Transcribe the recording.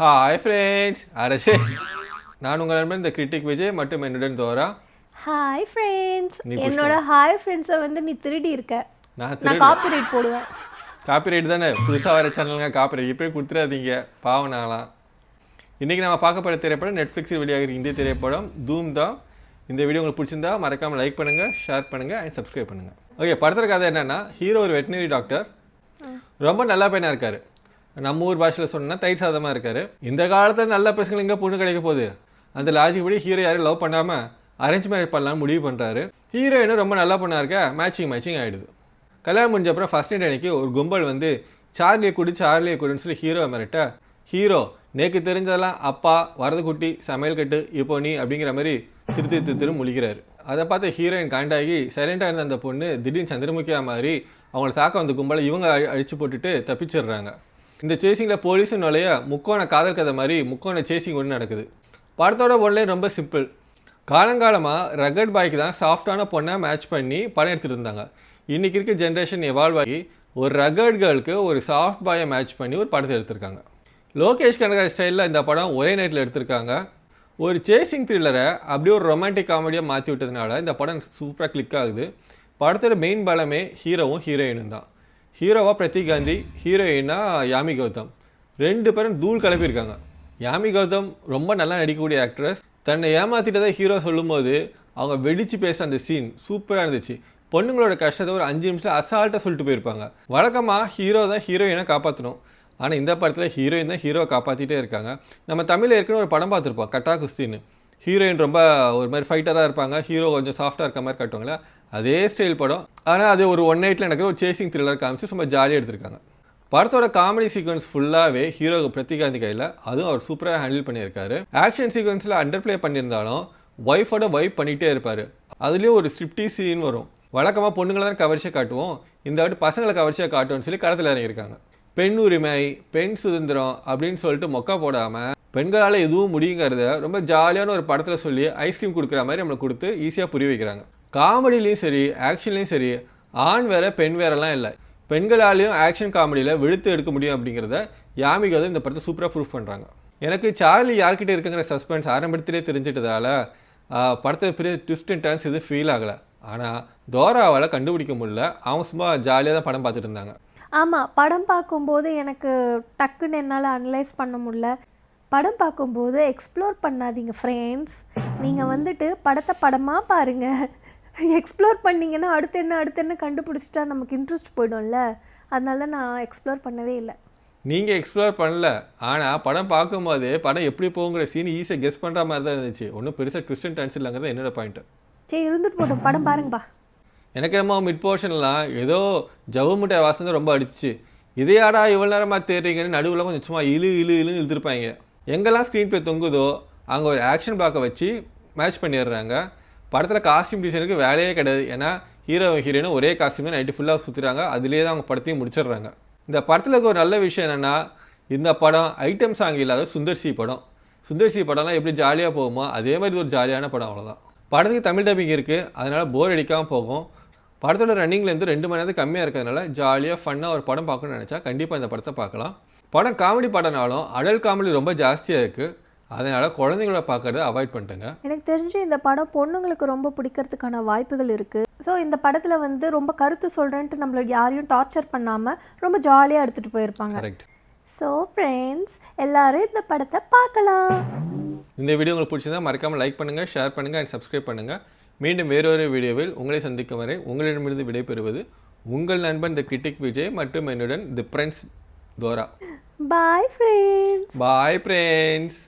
Hi friends அரசே நான் உங்கள் நண்பன் இந்த கிரிட்டிக் விஜய் மற்றும் என்னுடன் தோரா. ஹாய் ஃப்ரெண்ட்ஸ் நீ என்னோட ஹாய் ஃப்ரெண்ட்ஸை வந்து நீ திருடி இருக்க. நான் நான் காப்பிரைட் போடுவேன். காப்பிரைட் தானே? புதுசாக வர சேனலுங்க காப்பிரைட் இப்படி கொடுத்துடாதீங்க பாவம் நாளாம் இன்றைக்கி நம்ம பார்க்க போகிற திரைப்படம் நெட்ஃப்ளிக்ஸில் வெளியாகிற இந்திய திரைப்படம் தூம் தான் இந்த வீடியோ உங்களுக்கு பிடிச்சிருந்தா மறக்காமல் லைக் பண்ணுங்கள் ஷேர் பண்ணுங்கள் அண்ட் சப்ஸ்கிரைப் பண்ணுங்கள் ஓகே படத்தில் கதை என்னென்னா ஹீரோ ஒரு வெட்டினரி டாக்டர் ரொம்ப நல்ல பையனாக இருக்கார். நம்ம ஊர் பாஷையில் சொன்னால் தயிர் சாதமாக இருக்கார். இந்த காலத்தில் நல்ல பசங்களுக்கு எங்கே பொண்ணு கிடைக்க போகுது? அந்த லாஜிக் படி ஹீரோ யாரும் லவ் பண்ணாமல் அரேஞ்ச் மேரேஜ் பண்ணலாம்னு முடிவு பண்ணுறாரு ஹீரோயினும் ரொம்ப நல்லா பொண்ணாக இருக்க? மேட்சிங் மேட்சிங் ஆகிடுது கல்யாணம் முடிஞ்ச அப்புறம் ஃபர்ஸ்ட் நைட் அன்னைக்கு ஒரு கும்பல் வந்து சார்லியை குடி சார்லியை குடின்னு சொல்லி ஹீரோவை மிரட்ட ஹீரோ நேக்கு தெரிஞ்சதெல்லாம் அப்பா வரது குட்டி சமையல் கட்டு இப்போ நீ அப்படிங்கிற மாதிரி திரு திரு திரு முழிக்கிறாரு. அதை பார்த்து ஹீரோயின் காண்டாகி சைலண்டாக இருந்த அந்த பொண்ணு திடீர்னு சந்திரமுகியா மாதிரி அவங்கள தாக்க வந்த கும்பலை இவங்க அழி- அழிச்சு போட்டுட்டு தப்பிச்சிடுறாங்க. இந்த சேசிங்கில் போலீஸும் நுழைய முக்கோண காதல் கதை மாதிரி முக்கோண சேசிங் ஒன்று நடக்குது. படத்தோட ஒன்லே ரொம்ப சிம்பிள் காலங்காலமாக ரகட் பாய்க்கு தான் சாஃப்டான பொண்ணை மேட்ச் பண்ணி படம் எடுத்துகிட்டு இருந்தாங்க. இன்றைக்கி இருக்க ஜென்ரேஷன் எவால்வ் ஆகி ஒரு ரகட் கேர்ளுக்கு ஒரு சாஃப்ட் பாயை மேட்ச் பண்ணி ஒரு படத்தை எடுத்திருக்காங்க. லோகேஷ் கனகராஜ் ஸ்டைலில் இந்த படம் ஒரே நைட்டில் எடுத்திருக்காங்க. ஒரு சேசிங் த்ரில்லரை அப்படியே ஒரு ரொமான்டிக் காமெடியாக மாற்றி விட்டதுனால இந்த படம் சூப்பராக கிளிக் ஆகுது. படத்தோட மெயின் பலமே ஹீரோவும் ஹீரோயினும் தான். ஹீரோவா பிரதீக் காந்தி ஹீரோயினா யாமி கௌதம். ரெண்டு பேரும் தூள் கிளப்பியிருக்காங்க யாமி கௌதம் ரொம்ப நல்லா நடிக்கக்கூடிய ஆக்ட்ரஸ் தன்னை ஏமாத்திட்டதை ஹீரோ சொல்லும்போது அவங்க வெடிச்சு பேசுகிற அந்த சீன் சூப்பராக இருந்துச்சு. பொண்ணுங்களோட கஷ்டத்தை ஒரு அஞ்சு நிமிஷம் அசால்ட்டாக சொல்லிட்டு போயிருப்பாங்க. வழக்கமாக ஹீரோ தான் ஹீரோயினை காப்பாற்றணும் ஆனால் இந்த படத்தில் ஹீரோயின் தான் ஹீரோவை காப்பாற்றிட்டே இருக்காங்க. நம்ம தமிழில் ஏற்கனவே ஒரு படம் பார்த்துருப்போம் கட்டா குஸ்தின்னு. ஹீரோயின் ரொம்ப ஒரு மாதிரி ஃபைட்டராக இருப்பாங்க. ஹீரோ கொஞ்சம் சாஃப்டாக இருக்க மாதிரி காட்டுவாங்களே அதே ஸ்டைல் படம். ஆனால் அது ஒரு ஒன் நைட்டில் நடக்கிற ஒரு சேசிங் த்ரில்லர் காமிச்சு சும்மா ஜாலியாக எடுத்திருக்காங்க. படத்தோட காமெடி சீக்வன்ஸ் ஃபுல்லாகவே ஹீரோ பிரத்திகாந்தி கையில் அதுவும் அவர் சூப்பராக ஹேண்டில் பண்ணியிருக்காரு. ஆக்ஷன் சீக்வன்ஸில் அண்டர் ப்ளே பண்ணியிருந்தாலும் ஒய்ஃபோட வைப் பண்ணிகிட்டே இருப்பார். அதுலேயும் ஒரு ஸ்ட்ரிப்டி சீன் வரும். வழக்கமாக பொண்ணுங்களை தான் கவர்ச்சியாக காட்டுவோம். இந்த வாட்டி பசங்களை கவர்ச்சியாக காட்டுவோம்னு சொல்லி களத்தில் இறங்கியிருக்காங்க. பெண் உரிமை பெண் சுதந்திரம் அப்படின்னு சொல்லிட்டு மொக்கா போடாமல் பெண்களால் எதுவும் முடியுங்கிறத ரொம்ப ஜாலியான ஒரு படத்தில் சொல்லி ஐஸ்கிரீம் கொடுக்குற மாதிரி நம்மளுக்கு கொடுத்து ஈஸியாக புரிய வைக்கிறாங்க. காமெடிலையும் சரி ஆக்ஷன்லேயும் சரி ஆண் வேற பெண் வேறெல்லாம் இல்லை. பெண்களாலையும் ஆக்ஷன் காமெடியில் வெளுத்து எடுக்க முடியும் அப்படிங்கிறத யாமிகா இந்த படத்தை சூப்பராக ப்ரூஃப் பண்ணுறாங்க எனக்கு சார்லி யார்கிட்ட இருக்குங்கிற சஸ்பென்ஸ் ஆரம்பத்திலே தெரிஞ்சிட்டதால படத்தை பெரிய ட்விஸ்ட் அண்ட் டர்ன்ஸ் இது ஃபீல் ஆகலை. ஆனால் தோராவால் கண்டுபிடிக்க முடியல. அவங்க சும்மா ஜாலியாக தான் படம் பார்த்துட்டு இருந்தாங்க. ஆமாம் படம் பார்க்கும்போது எனக்கு டக்குன்னு என்னால் அனலைஸ் பண்ண முடியல. படம் பார்க்கும்போது எக்ஸ்ப்ளோர் பண்ணாதீங்க ஃப்ரெண்ட்ஸ் நீங்கள் வந்துட்டு படத்தை படமாக பாருங்கள் எக்ஸ்ப்ளோர் பண்ணீங்கன்னா அடுத்து என்ன அடுத்து என்ன கண்டுபிடிச்சிட்டா நமக்கு இன்ட்ரெஸ்ட் போயிடும்ல. அதனால தான் நான் எக்ஸ்ப்ளோர் பண்ணவே இல்லை. நீங்கள் எக்ஸ்ப்ளோர் பண்ணல. ஆனால் படம் பார்க்கும்போது படம் எப்படி போகுங்கிற சீன் ஈஸியாக கெஸ் பண்ணுற மாதிரி தான் இருந்துச்சு. ஒன்றும் பெருசாக ட்விஸ்ட் அண்ட் டர்ன்ஸ் இல்லைங்கிறது என்னோட பாயிண்ட் சரி இருந்துட்டு போட்டோம் படம் பாருங்கப்பா எனக்கு என்னமோ மிட் போர்ஷன்லாம் ஏதோ ஜவு முட்டை வாசனை ரொம்ப அடிச்சிச்சு. இதையாடா இவ்வளோ நேரமாக தேடுறீங்கன்னு நடுவில் கொஞ்சம் சும்மா இழு இழு இழுன்னு இழுத்துருப்பாங்க. எங்கெல்லாம் ஸ்க்ரீன் ப்ளே தொங்குதோ அங்கே ஒரு ஆக்ஷன் பிளாக்கை வச்சு மேட்ச் பண்ணிடுறாங்க. படத்தில் காஸ்டியூம் டிசைனுக்கு வேலையே கிடையாது. ஏன்னா ஹீரோ ஹீரோயினும் ஒரே காஸ்டியூமே நைட்டு ஃபுல்லாக சுற்றுறாங்க அதுலேயே தான் அவங்க படத்தையும் முடிச்சிடுறாங்க. இந்த படத்தில் இருக்க ஒரு நல்ல விஷயம் என்னென்னா இந்த படம் ஐட்டம் சாங் இல்லாத சுந்தர்சி படம். சுந்தர்சி படம்லாம் எப்படி ஜாலியாக போகுமோ அதே மாதிரி இது ஒரு ஜாலியான படம் அவ்வளோதான் படத்துக்கு தமிழ் டப்பிங் இருக்குது அதனால் போர் அடிக்காமல் போகும். படத்தோட ரன்னிங்லேருந்து ரெண்டு மணி நேரத்துக்கு கம்மியாக இருக்கிறதுனால ஜாலியாக ஃபன்னாக ஒரு படம் பார்க்கணும்னு நினச்சா கண்டிப்பாக இந்த படத்தை பார்க்கலாம். படம் காமெடி படம்னாலும் அடல் காமெடி ரொம்ப ஜாஸ்தியாக இருக்குது அதனால் குழந்தைங்கள பார்க்கறத அவாய்ட் பண்ணிட்டுங்க. எனக்கு தெரிஞ்சு இந்த படம் பொண்ணுங்களுக்கு ரொம்ப பிடிக்கிறதுக்கான வாய்ப்புகள் இருக்குது ஸோ இந்த படத்தில் வந்து ரொம்ப கருத்து சொல்கிறேன்ட்டு நம்மள யாரையும் டார்ச்சர் பண்ணாமல் ரொம்ப ஜாலியாக எடுத்துகிட்டு போயிருப்பாங்க. கரெக்ட் ஸோ ஃப்ரெண்ட்ஸ் எல்லாரும் இந்த படத்தை பார்க்கலாம். இந்த வீடியோ உங்களுக்கு பிடிச்சிருந்தா மறக்காமல் லைக் பண்ணுங்கள் ஷேர் பண்ணுங்கள் அண்ட் சப்ஸ்கிரைப் பண்ணுங்கள் மீண்டும் வேறொரு வீடியோவில் உங்களை சந்திக்கும் வரை உங்களிடமிருந்து விடைபெறுவது உங்கள் நண்பன் தி கிரிட்டிக் விஜய் மற்றும் என்னுடன் தி பிரின்ஸ் தோரா பாய் ஃப்ரெண்ட்ஸ் பாய் ஃப்ரெண்ட்ஸ்